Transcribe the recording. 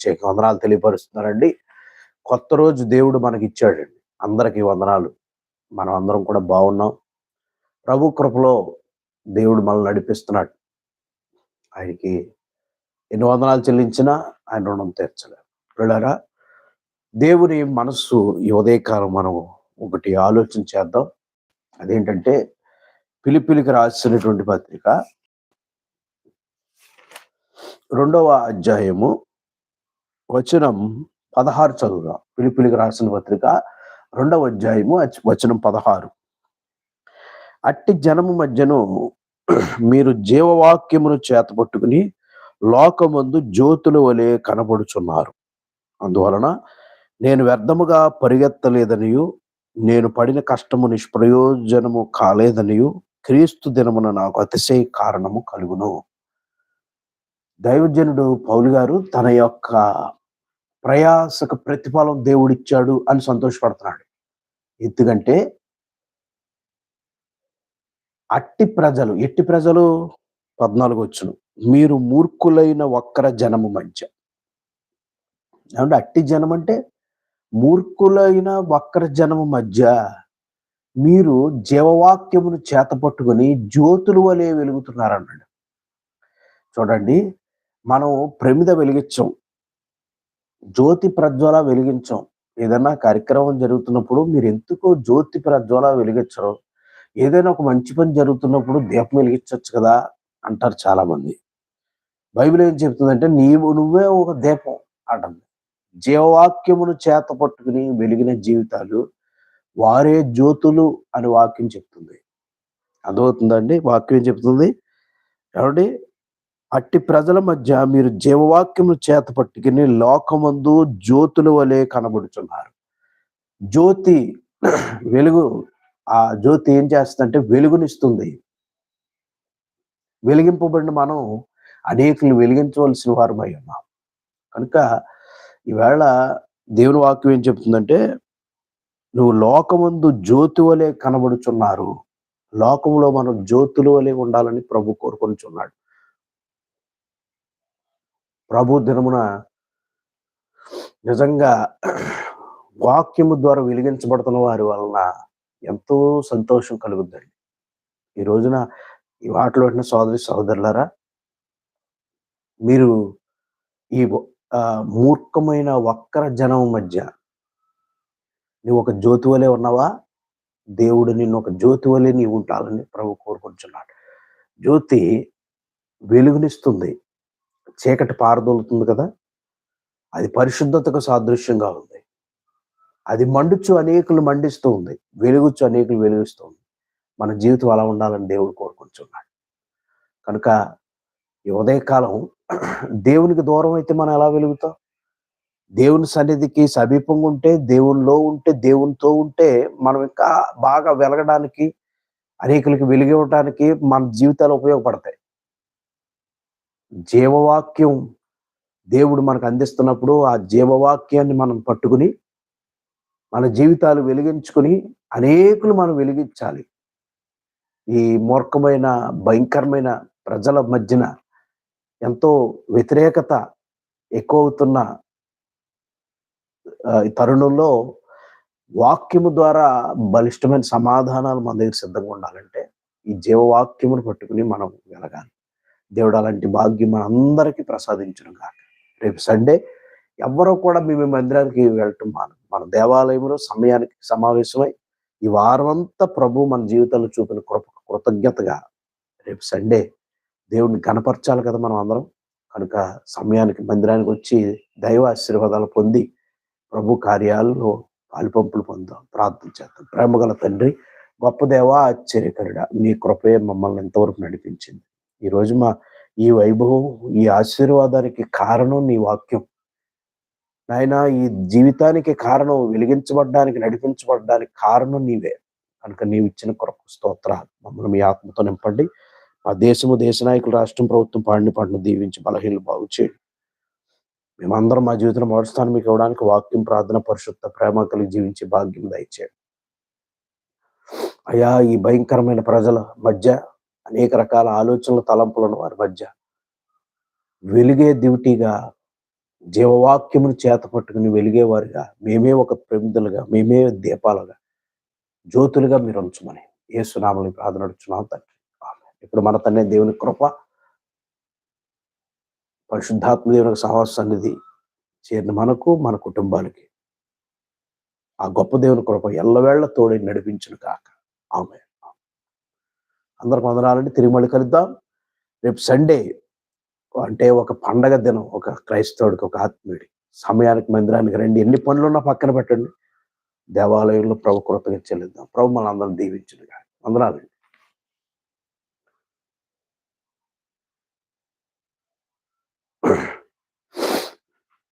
ప్రత్యేక వందనాలు తెలియపరుస్తున్నారండి. కొత్త రోజు దేవుడు మనకి ఇచ్చాడండి అందరికీ వందనాలు. మనం అందరం కూడా బాగున్నాం. ప్రభు కృపలో దేవుడు మనల్ని నడిపిస్తున్నాడు. ఆయనకి ఎన్ని వందనాలు చెల్లించినా ఆయన రుణం తీర్చలేరు వెళ్ళారా దేవుని మనస్సు ఈ ఉదయకాలం మనం ఒకటి ఆలోచన చేద్దాం. అదేంటంటే పిలిపిలికి రాసినటువంటి పత్రిక రెండవ అధ్యాయము వచనం పదహారు చదువుగా పిలిపిలికి రాసిన పత్రిక రెండవ అధ్యాయము వచనం పదహారు. అట్టి జనము మధ్యను మీరు జీవవాక్యమును చేతపట్టుకుని లోకమందు జ్యోతుల వలె కనబడుచున్నారు. అందువలన నేను వ్యర్థముగా పరిగెత్తలేదనియు నేను పడిన కష్టము నిష్ప్రయోజనము కాలేదనియు క్రీస్తు దినమున నాకు అతిశయ కారణము కలుగును. దైవజనుడు పౌలు గారు తన యొక్క ప్రయాసకు ప్రతిఫలం దేవుడిచ్చాడు అని సంతోషపడుతున్నాడు. ఎందుకంటే అట్టి ప్రజలు ఎట్టి ప్రజలు? పద్నాలుగు వచ్చును. మీరు మూర్ఖులైన వక్ర జనము మధ్య. ఏమంటే అట్టి జనం అంటే మూర్ఖులైన వక్ర జనము మధ్య మీరు జీవవాక్యమును చేతపట్టుకొని జ్యోతులు వలె వెలుగుతున్నారన్నాడు. చూడండి మనం ప్రమిద వెలిగించాం. జ్యోతి ప్రజ్వల వెలిగించాం ఏదైనా కార్యక్రమం జరుగుతున్నప్పుడు మీరు ఎందుకో జ్యోతి ప్రజ్వల వెలిగించరు. ఏదైనా ఒక మంచి పని జరుగుతున్నప్పుడు దీపం వెలిగించవచ్చు కదా అంటారు చాలా మంది బైబిల్ ఏం చెప్తుందంటే నీవు నువ్వే ఒక దీపం అంటుంది. జీవవాక్యమును చేత పట్టుకుని వెలిగిన జీవితాలు వారే జ్యోతులు అని వాక్యం చెప్తుంది. అర్థమవుతుందండి వాక్యం చెప్తుంది? కాబట్టి అట్టి ప్రజల మధ్య మీరు జీవవాక్యము చేత పట్టుకుని లోకమందు జ్యోతుల వలె కనబడుచున్నారు. జ్యోతి వెలుగు ఆ జ్యోతి ఏం చేస్తుందంటే వెలుగునిస్తుంది. వెలిగింపబడిన మనం అనేకులు వెలిగించవలసిన వారమై ఉన్నాం. కనుక ఈవేళ దేవుని వాక్యం ఏం చెప్తుందంటే నువ్వు లోకమందు జ్యోతి వలె కనబడుచున్నారు. లోకంలో మనం జ్యోతుల వలె ఉండాలని ప్రభు కోరుకొనిచున్నాడు. ప్రభు దినమున నిజంగా వాక్యము ద్వారా వెలిగించబడుతున్న వారి వలన ఎంతో సంతోషం కలుగుద్దండి. ఈ రోజున ఈ వాటిలో ఉన్న సోదరి సహోదరులారా మీరు ఈ మూర్ఖమైన వక్ర జనం మధ్య నువ్వు ఒక జ్యోతి వలె ఉన్నావా? దేవుడు నిన్ను ఒక జ్యోతి వలె నీవు ఉండాలని ప్రభు కోరుకుంటున్నాడు జ్యోతి వెలుగునిస్తుంది. చీకటి పారదోలుతుంది కదా? అది పరిశుద్ధతకు సాదృశ్యంగా ఉంది. అది మండుచు అనేకులు మండిస్తూ ఉంది. వెలుగుచ్చు అనేకులు వెలుగుస్తూ ఉంది. మన జీవితం అలా ఉండాలని దేవుడు కోరుకుంటున్నాడు. కనుక ఈ ఉదయకాలం దేవునికి దూరం అయితే మనం ఎలా వెలుగుతాం? దేవుని సన్నిధికి సమీపంగా ఉంటే దేవునిలో ఉంటే దేవునితో ఉంటే మనం ఇంకా బాగా వెలగడానికి అనేకులకి వెలిగివ్వడానికి మన జీవితాలు ఉపయోగపడతాయి. జీవవాక్యం దేవుడు మనకు అందిస్తున్నప్పుడు ఆ జీవవాక్యాన్ని మనం పట్టుకుని మన జీవితాలు వెలిగించుకుని అనేకులు మనం వెలిగించాలి. ఈ మూర్ఖమైన భయంకరమైన ప్రజల మధ్యన ఎంతో వ్యతిరేకత ఎక్కువ అవుతున్న తరుణంలో వాక్యము ద్వారా బలిష్టమైన సమాధానాలు మన దగ్గర సిద్ధంగా ఉండాలంటే ఈ జీవవాక్యమును పట్టుకుని మనం వెలగాలి. దేవుడు అలాంటి భాగ్యం మన అందరికీ ప్రసాదించను కాక. రేపు సండే ఎవరో కూడా మేము మందిరానికి వెళ్ళటం మానం మన దేవాలయంలో సమయానికి సమావేశమై ఈ వారమంతా ప్రభు మన జీవితంలో చూపిన కృప కృతజ్ఞతగా రేపు సండే దేవుడిని కనపరచాలి కదా మనం అందరం. కనుక సమయానికి మందిరానికి వచ్చి దైవ ఆశీర్వాదాలు పొంది ప్రభు కార్యాలలో పాలిపంపులు పొందాం. ప్రార్థన చేద్దాం. ప్రేమగల తండ్రి గొప్ప దేవ ఆశ్చర్యకరుడ మీ కృపే మమ్మల్ని ఎంతవరకు నడిపించింది. ఈ రోజు మా ఈ వైభవం ఈ ఆశీర్వాదానికి కారణం నీ వాక్యం. నాయన ఈ జీవితానికి కారణం వెలిగించబడ్డానికి నడిపించబడ్డానికి కారణం నీవే. కనుక నీవు ఇచ్చిన కొరకు స్తోత్రాలు. మమ్మల్ని మీ ఆత్మతో నింపండి. మా దేశము దేశ నాయకులు రాష్ట్రం ప్రభుత్వం పాడిని పాటను దీవించి బలహీనలు బాగు చేయండి. మేమందరం మా జీవితంలో మొదటి స్థానం మీకు ఇవ్వడానికి వాక్యం ప్రార్థన పరిశుద్ధ ప్రేమ కలిగి జీవించే భాగ్యం దయచేయండి. అయ్యా ఈ భయంకరమైన ప్రజల మధ్య అనేక రకాల ఆలోచనలు తలంపులను వారి మధ్య వెలిగే దివిటీగా జీవవాక్యమును చేత పట్టుకుని వెలిగేవారుగా మేమే ఒక ప్రమిదలుగా మేమే దీపాలుగా జ్యోతులుగా మీరు ఉంచమని ఏ సునామని ప్రార్థన అడుగుతున్నాం తండ్రి. ఇప్పుడు మన తండ్రి దేవుని కృప పరిశుద్ధాత్మ దేవునికి సహవాస సన్నిధి చేరిన మనకు మన కుటుంబాలకి ఆ గొప్ప దేవుని కృప ఎల్లవేళ్ళ తోడే నడిపించును కాక ఆమె అందరికి వందనాలండి. తిరిగి మళ్ళీ కలుద్దాం. రేపు సండే అంటే ఒక పండగ దినం ఒక క్రైస్తవుడికి ఒక ఆత్మీయుడి సమయానికి మందిరానికి రండి. ఎన్ని పనులు ఉన్నా పక్కన పెట్టండి. దేవాలయంలో ప్రభు కృతజ్ఞత చెల్లిద్దాం. ప్రభు మన అందరం దీవించునుగా వందనాలండి.